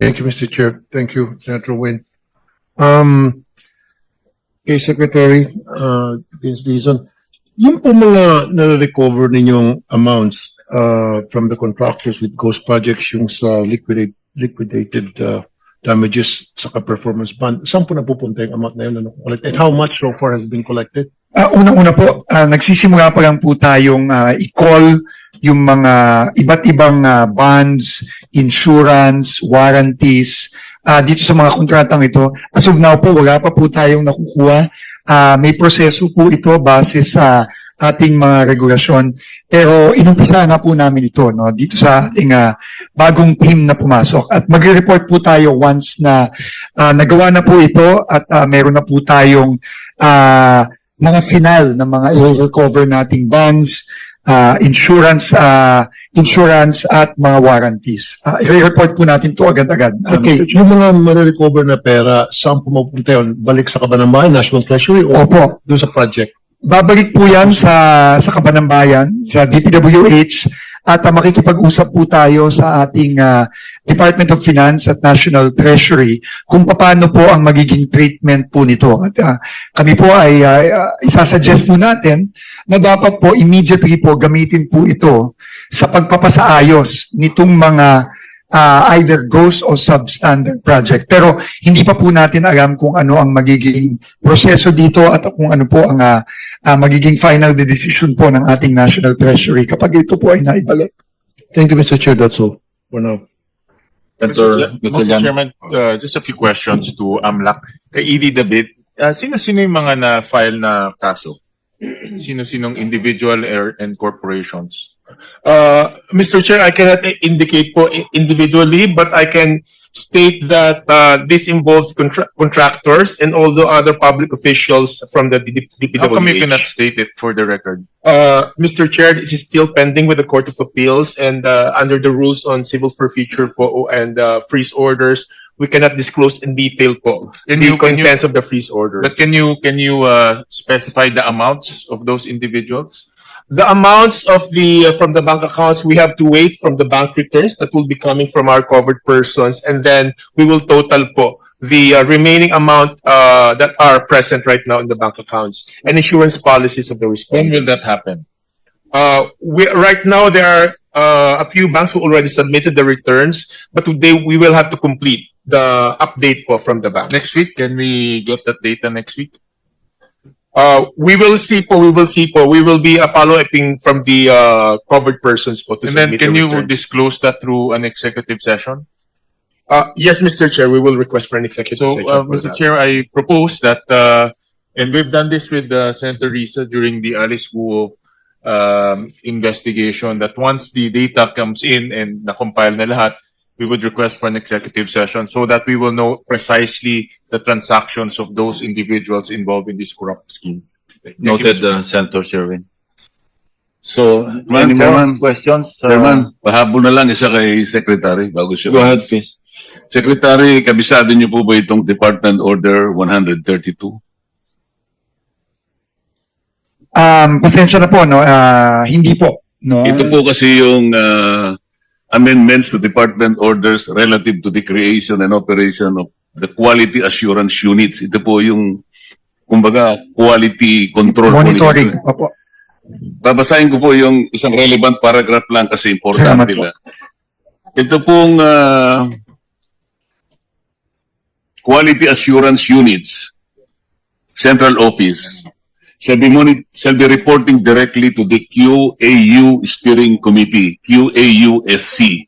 Thank you, Mr. Chair. Thank you, Senator Win. Um, kay Secretary, uh, Vince Dizon, yung po mga na-recover ninyong amounts, uh, from the contractors with ghost projects, yung sa liquidate, liquidated, uh, damages sa performance bond, saan po napupunta yung amount na yun? Ano, and how much so far has been collected? Ah, unang-una po, ah, nagsisimula pa lang po tayong ah, i-call yung mga iba't ibang ah, bonds, insurance, warranties ah, dito sa mga kontratang ito. As of now po, wala pa po tayong nakukuha. Ah, may proseso po ito base sa ating mga regulasyon. Pero inumpisa na po namin ito no, dito sa ating ah, bagong team na pumasok. At magre-report po tayo once na ah, nagawa na po ito at ah, meron na po tayong ah, mga final na mga i-recover nating bonds, ah, insurance, ah, insurance at mga warranties. Ah, i-report po natin to agad-agad. Okay, Mr. Yung mga ma-recover na pera, saan po mapupunta yun? Balik sa Kabanambahan, National Treasury, o Opo. doon sa project? Babalik po yan sa, sa Kabanambayan, sa DPWH, at ah, makikipag-usap po tayo sa ating ah, Department of Finance at National Treasury kung paano po ang magiging treatment po nito. At ah, kami po ay ah, ah, isasuggest po natin na dapat po immediately po gamitin po ito sa pagpapasaayos nitong mga ah, either ghost o substandard project. Pero hindi pa po natin alam kung ano ang magiging proseso dito at kung ano po ang ah, ah, magiging final decision po ng ating National Treasury kapag ito po ay naibalik. Thank you, Mr. Chair. That's all for now. Senator Mr. Gatchalian. Chairman, uh, just a few questions to AMLAC. Kay Edie David, uh, sino-sino yung mga na-file na kaso? Sino-sinong individual or- and corporations? Uh, Mr. Chair, I cannot indicate po individually, but I can state that uh, this involves contra- contractors and all the other public officials from the D- How come you cannot state it for the record? Uh, Mr. Chair, this is still pending with the Court of Appeals and uh, under the rules on civil forfeiture po and uh, freeze orders, we cannot disclose in detail po Can the you- can you- contents of the freeze order. But can you, can you uh, specify the amounts of those individuals? The amounts of the, uh, from the bank accounts, we have to wait from the bank returns that will be coming from our covered persons. And then we will total po the uh, remaining amount uh, that are present right now in the bank accounts and insurance policies of the When respondents. will that happen? Uh, we, right now, there are uh, a few banks who already submitted the returns, but they, we will have to complete the update po from the bank. Next week, can we get that data next week? Uh, we will see po, we will see po. We will be uh, following from the uh, covered persons po to And then submit can the you returns. disclose that through an executive session? Uh, yes, Mr. Chair, we will request for an executive So, session uh, for Mr. that. Chair, I propose that, uh, and we've done this with uh, Senator Risa during the Alice Guo um, investigation, that once the data comes in and na-compile na lahat, we would request for an executive session so that we will know precisely the transactions of those individuals involved in this corrupt scheme. Noted, uh, Senator Sherwin. So, any more Chairman. questions? Uh, Chairman, pahabol na lang isa kay Secretary bago siya. Go ahead, please. Secretary, kabisado niyo po ba itong Department Order 132? Um, pasensya na po, no? Ah, hindi po. No? Ito po kasi yung uh, amendments to Department Orders relative to the creation and operation of the Quality Assurance Units. Ito po yung, kumbaga, quality control. po Monitoring. nito. Opo. Babasahin ko po yung isang relevant paragraph lang kasi importante po. lang. Ito pong ah, Quality Assurance Units, Central Office, shall be, shall be reporting directly to the QAU Steering Committee, QAUSC,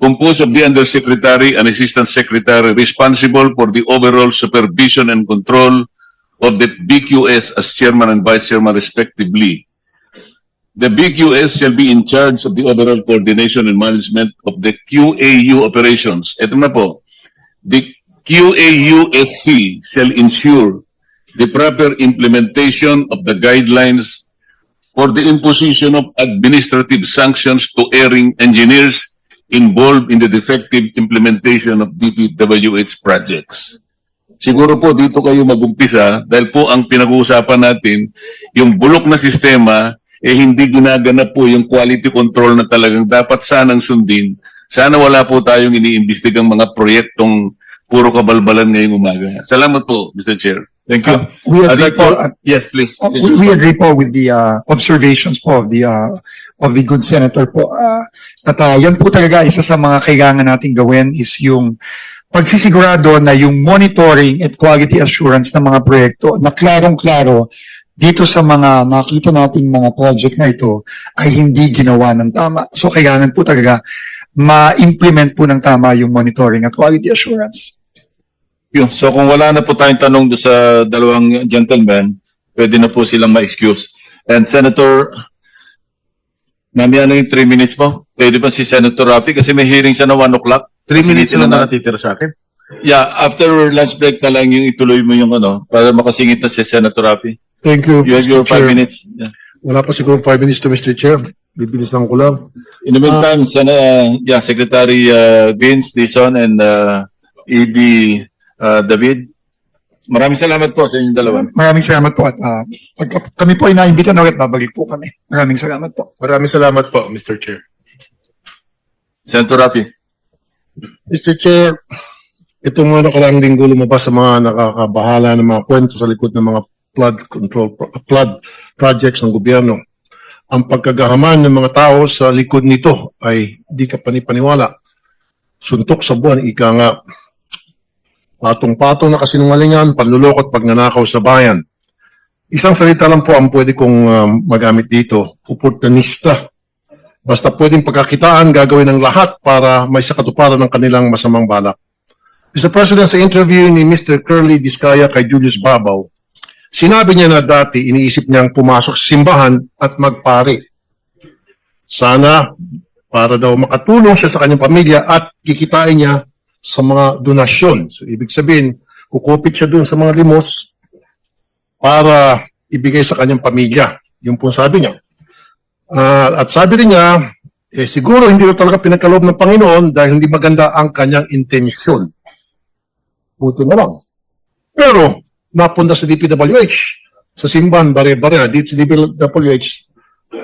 composed of the Undersecretary and Assistant Secretary responsible for the overall supervision and control of the BQS as chairman and vice chairman respectively. The BQS shall be in charge of the overall coordination and management of the QAU operations. Ito na po. The QAUSC shall ensure the proper implementation of the guidelines for the imposition of administrative sanctions to erring engineers involved in the defective implementation of DPWH projects. Siguro po dito kayo magumpisa dahil po ang pinag-uusapan natin, yung bulok na sistema, eh hindi ginaganap po yung quality control na talagang dapat sanang sundin Sana wala po tayong iniimbestigang mga proyektong puro kabalbalan ngayong umaga. Salamat po, Mr. Chair. Thank you. Uh, we agree like po, at- yes, please. uh, Please we, we agree po with the uh, observations po of the uh, of the good senator po. Uh, at uh, yan po talaga isa sa mga kailangan nating gawin is yung pagsisigurado na yung monitoring at quality assurance ng mga proyekto na klarong-klaro dito sa mga nakita nating mga project na ito ay hindi ginawa ng tama. So kailangan po talaga ma-implement po ng tama yung monitoring at quality assurance. Yun. So kung wala na po tayong tanong do sa dalawang gentlemen, pwede na po silang ma-excuse. And Senator, mamaya na yung three minutes mo. Pwede ba si Senator Rapi? Kasi may hearing siya na one o'clock. Three Sige, minutes sila lang na. na natitira sa akin. Yeah, after lunch break na lang yung ituloy mo yung ano, para makasingit na si Senator Rapi. Thank you, You have your Mr. five Chair. minutes. Yeah. Wala pa siguro five minutes to Mr. Chair. Bibilisan ko lang. In the meantime, sana, uh, yeah, Secretary uh, Vince Dizon and uh, ED uh, David, maraming salamat po sa inyong dalawa. Maraming salamat po at uh, pag kami po ay naimbita na ulit, babalik po kami. Maraming salamat po. Maraming salamat po, Mr. Chair. Senator Rafi. Mr. Chair, itong mga nakaraang linggo lumabas sa mga nakakabahala ng mga kwento sa likod ng mga flood control, flood projects ng gobyerno. Ang pagkagahaman ng mga tao sa likod nito ay di ka panipaniwala. Suntok sa buwan, ika nga. Patong-patong na kasinungalingan, panlulokot pagnanakaw sa bayan. Isang salita lang po ang pwede kong um, magamit dito, oportunista. Basta pwedeng pagkakitaan, gagawin ng lahat para may sakatuparan ng kanilang masamang balak. Mr. President, sa interview ni Mr. Curly Discaya kay Julius Babaw, sinabi niya na dati iniisip niyang pumasok sa simbahan at magpare. Sana para daw makatulong siya sa kanyang pamilya at kikitain niya sa mga donasyon. So, ibig sabihin, kukupit siya dun sa mga limos para ibigay sa kanyang pamilya. Yung po sabi niya. Ah, at sabi rin niya, eh, siguro hindi ito talaga pinagkaloob ng Panginoon dahil hindi maganda ang kanyang intensyon. Buto na lang. Pero, napunta sa DPWH, sa simbahan, bare-bare na, dito sa DPWH,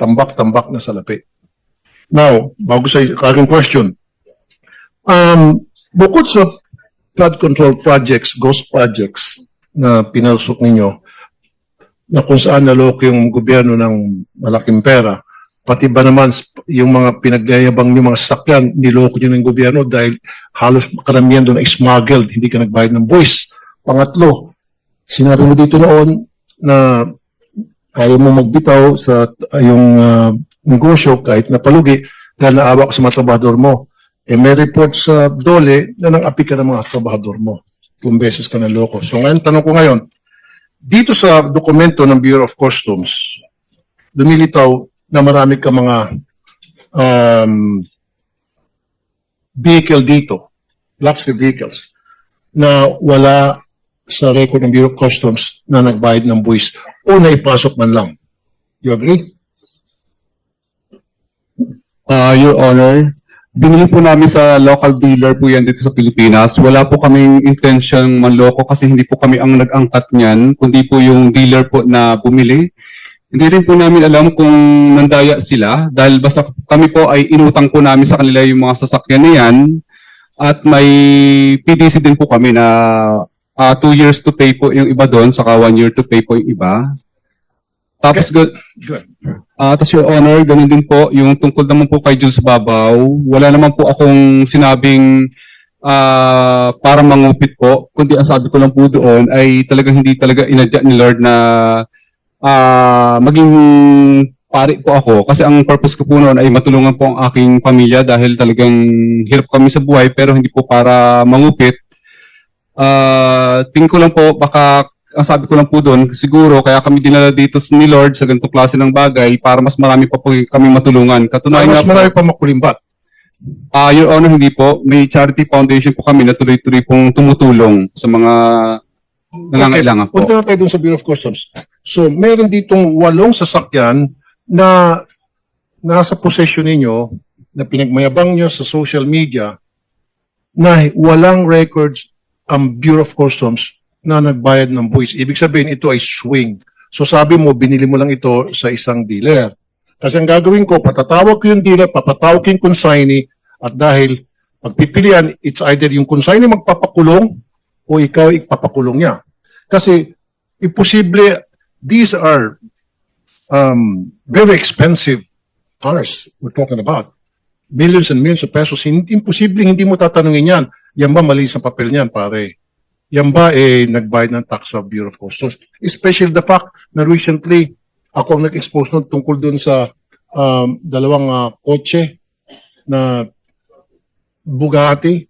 tambak-tambak na salapi. Now, bago sa aking question, um, bukod sa flood control projects, ghost projects na pinasok ninyo, na kung saan naloko yung gobyerno ng malaking pera, pati ba naman yung mga pinagyayabang yung mga sasakyan, niloko nyo ng gobyerno dahil halos karamihan doon ay smuggled, hindi ka nagbayad ng buwis. Pangatlo, sinabi mo dito noon na ayaw mo magbitaw sa yung uh, negosyo kahit napalugi dahil naawa ka sa mga trabahador mo. Eh may report sa dole na nang-api ka ng mga trabahador mo. Kung beses ka naloko. So ngayon, tanong ko ngayon, dito sa dokumento ng Bureau of Customs, lumilitaw na marami ka mga um, vehicle dito, luxury vehicles, na wala sa record ng Bureau of Customs na nagbayad ng buwis o naipasok man lang. You agree? Ah, Your Honor, binili po namin sa local dealer po yan dito sa Pilipinas. Wala po kaming intention manloko kasi hindi po kami ang nag-angkat niyan, kundi po yung dealer po na bumili. Hindi rin po namin alam kung nandaya sila dahil basta kami po ay inutang po namin sa kanila yung mga sasakyan na yan at may PDC din po kami na ah, two years to pay po yung iba doon saka one year to pay po yung iba. Tapos go- Good. Ah, tas Your Honor, ganun din po, yung tungkol naman po kay Jules Babaw, wala naman po akong sinabing ah para mangupit po, kundi ang sabi ko lang po doon ay talagang hindi talaga inadya ni Lord na ah maging pari po ako. Kasi ang purpose ko po noon ay matulungan po ang aking pamilya dahil talagang hirap kami sa buhay pero hindi po para mangupit. Ah, tingin ko lang po baka ang sabi ko lang po doon, siguro kaya kami dinala dito ni Lord sa ganitong klase ng bagay para mas marami pa po kami matulungan. Katunayan nga Mas po, marami pa makulimbat. ah Your Honor, hindi po. May charity foundation po kami na tuloy-tuloy pong tumutulong sa mga nangangailangan po. Punta na tayo dun sa Bureau of Customs. So, meron ditong walong sasakyan na nasa possession ninyo na pinagmayabang nyo sa social media na walang records ang Bureau of Customs na nagbayad ng buwis. Ibig sabihin, ito ay swing. So sabi mo, binili mo lang ito sa isang dealer. Kasi ang gagawin ko, patatawag ko yung dealer, papatawag ko yung consignee, At dahil pagpipilian, it's either yung consignee magpapakulong o ikaw ipapakulong niya. Kasi imposible, these are um, very expensive cars we're talking about. Millions and millions of pesos. Hindi, imposible hindi mo tatanungin yan. Yan ba mali sa papel niyan, pare? Yan ba eh nagbayad ng tax sa Bureau of Customs? Especially the fact na recently ako nag-expose nun tungkol dun sa um, dalawang ah, kotse na Bugatti,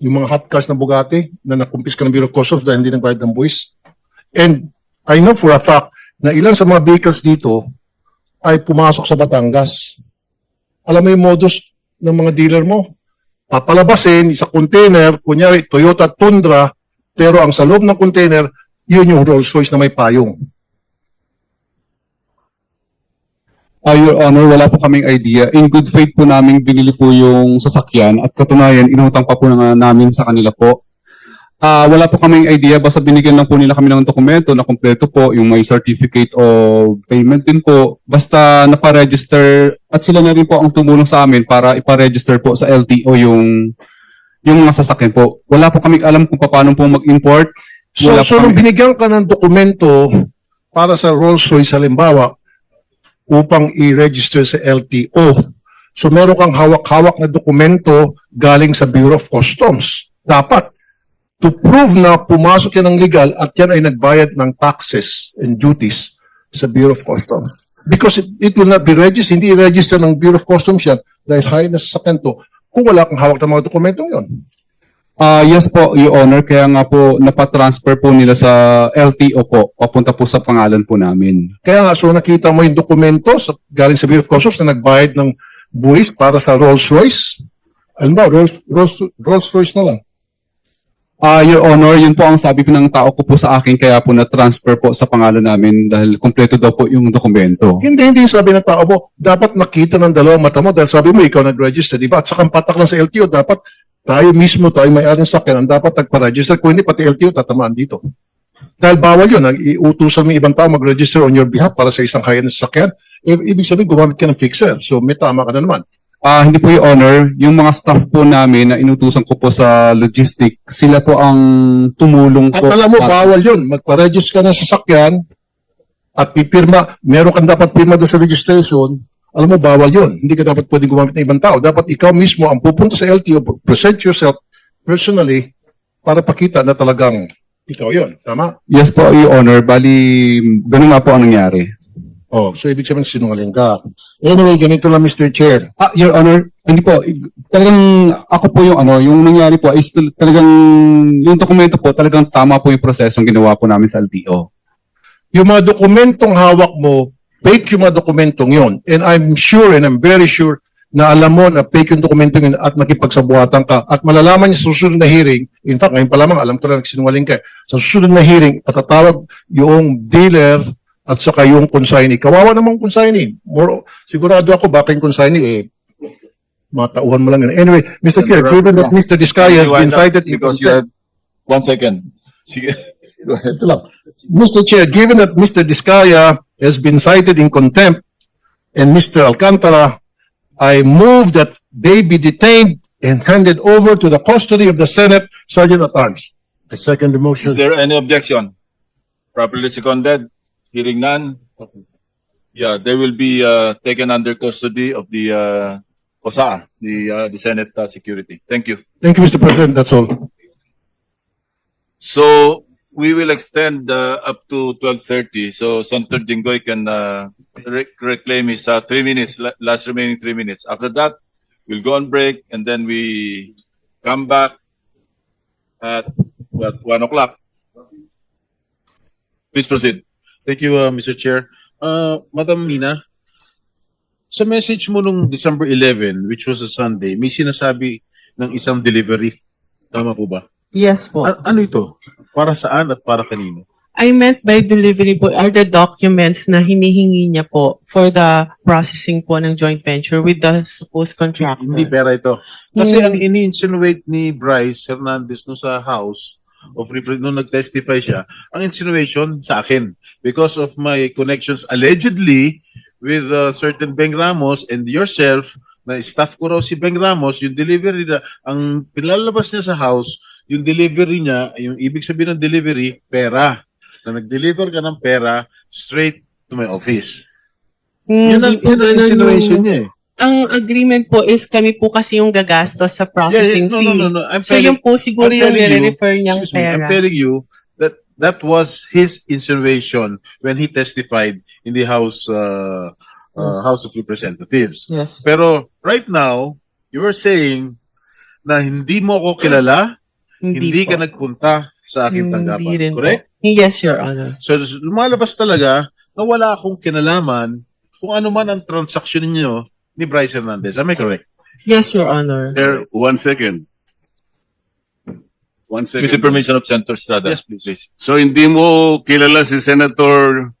yung mga hot cars na Bugatti na nakumpis ka ng Bureau of Customs dahil hindi nagbayad ng buwis. And I know for a fact na ilan sa mga vehicles dito ay pumasok sa Batangas. Alam mo yung modus ng mga dealer mo? Papalabasin sa container, kunyari Toyota Tundra, pero ang sa loob ng container, yun yung Rolls Royce na may payong. Ah, Your Honor, wala po kaming idea. In good faith po namin binili po yung sasakyan at katunayan, inutang pa po na namin sa kanila po. Ah, wala po kaming idea, basta binigyan lang po nila kami ng dokumento na kompleto po, yung may certificate of payment din po. Basta naparegister at sila na rin po ang tumulong sa amin para iparegister po sa LTO yung yung mga sasakyan po. Wala po kaming alam kung paano po mag-import. So, Wala so nung kami- binigyan ka ng dokumento para sa Rolls Royce halimbawa upang i-register sa LTO, so meron kang hawak-hawak na dokumento galing sa Bureau of Customs. Dapat to prove na pumasok yan ng legal at yan ay nagbayad ng taxes and duties sa Bureau of Customs. Because it, it will not be registered, hindi i-register ng Bureau of Customs yan dahil high na sa to kung wala kang hawak ng mga dokumentong yon. Ah, yes po, Your Honor. Kaya nga po, napatransfer po nila sa LTO po, papunta po sa pangalan po namin. Kaya nga, so nakita mo yung dokumento sa, galing sa Bureau of Customs na nagbayad ng buwis para sa Rolls Royce. Alam ba, Rolls, Rolls, Rolls Royce na lang. Ah, Your Honor, yun po ang sabi po ng tao ko po sa akin, kaya po na-transfer po sa pangalan namin dahil kompleto daw po yung dokumento. Hindi, hindi sabi ng tao mo, dapat nakita ng dalawang mata mo dahil sabi mo, ikaw nag-register, di ba? At saka patak lang sa LTO, dapat tayo mismo, tayo may-ari ng sakyan, ang dapat nagpa-register. Kung hindi, pati LTO tatamaan dito. Dahil bawal yun, nag-iutusan mo ibang tao mag-register on your behalf para sa isang kaya ng sakyan. I- ibig sabihin, gumamit ka ng fixer. So, may tama ka na naman. Ah, hindi po Your Honor, yung mga staff po namin na inutusan ko po sa logistic, sila po ang tumulong At po. alam mo, para- bawal yun. Magpa-register ka ng sasakyan at pipirma, meron kang dapat pirma doon sa registration, alam mo, bawal yun. Hindi ka dapat pwedeng gumamit ng ibang tao. Dapat ikaw mismo ang pupunta sa LTO, present yourself personally para pakita na talagang ikaw yun. Tama? Yes po, Your Honor. Bali, ganun nga po ang nangyari. Oh, so ibig sabihin sinungaling ka. Anyway, ganito lang Mr. Chair. Ah, Your Honor, hindi po. Talagang ako po yung ano, yung nangyari po is tal- talagang yung dokumento po, talagang tama po yung prosesong ginawa po namin sa LTO. Yung mga dokumentong hawak mo, fake yung mga dokumentong yon. And I'm sure and I'm very sure na alam mo na fake yung dokumentong yun at makipagsabuhatan ka. At malalaman niya sa susunod na hearing, in fact, ngayon pa lamang, alam ko na nagsinungaling ka. Sa susunod na hearing, patatawag yung dealer at saka yung consignee. Kawawa namang consignee. More, sigurado ako, baka yung consignee, eh, matauhan mo lang yun. Anyway, Mr. Chair, given that Mr. Diskaya has been cited in Because you have, one second. Sige. ito lang. Mr. Chair, given that Mr. Diskaya has been cited in contempt and Mr. Alcantara, I move that they be detained and handed over to the custody of the Senate Sergeant at Arms. I second the Is motion. there any objection? Properly seconded? Hearing none? Yeah, they will be, uh, taken under custody of the, uh, OSA, the, uh, the Senate uh, Security. Thank you. Thank you, Mr. President. That's all. So we will extend uh, up to twelve thirty. So Senator Jinggoy can uh, re- reclaim his uh, three minutes, la- last remaining three minutes. After that, we'll go on break and then we come back at what one o'clock. Please proceed. Thank you, uh, Mr. Chair. Uh, Madam Mina, sa message mo nung December 11, which was a Sunday, may sinasabi ng isang delivery. Tama po ba? Yes po. A- ano ito? Para saan at para kanino? I meant by delivery po are the documents na hinihingi niya po for the processing po ng joint venture with the supposed contractor. Hindi pera ito. Kasi Hmm. ang ini-insinuate ni Bryce Hernandez no sa House of Representatives, nung nag-testify siya, ang insinuation sa akin because of my connections allegedly with uh, certain Beng Ramos and yourself na staff ko raw si Beng Ramos, yung delivery na, ang pinalabas niya sa house, yung delivery niya, yung ibig sabihin ng delivery, pera. Na nag-deliver ka ng pera straight to my office. Yun ang, yun ang insinuation niya eh. Ang agreement po is kami po kasi yung gagastos sa processing no, fee. no, no, no. I'm So telling, yung po siguro I'm yung nire-refer niyang me, I'm pera. telling you that was his insinuation when he testified in the House uh, uh, Yes. House of Representatives. Yes. Pero right now, you are saying na hindi mo ako kilala, hindi, po. ka nagpunta sa aking Hindi tanggapan. rin po. Correct? Yes, Your Honor. So lumalabas talaga na wala akong kinalaman kung ano man ang transaksyon ninyo ni Bryce Hernandez. Am I correct? Yes, Your Honor. There, one second. One With the second. permission of Senator Estrada. Yes, please. So hindi mo kilala si Senator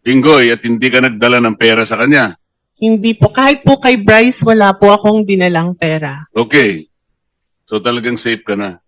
Pinggoy at hindi ka nagdala ng pera sa kanya. Hindi po. Kahit po kay Bryce, wala po akong dinalang pera. Okay. So talagang safe ka na.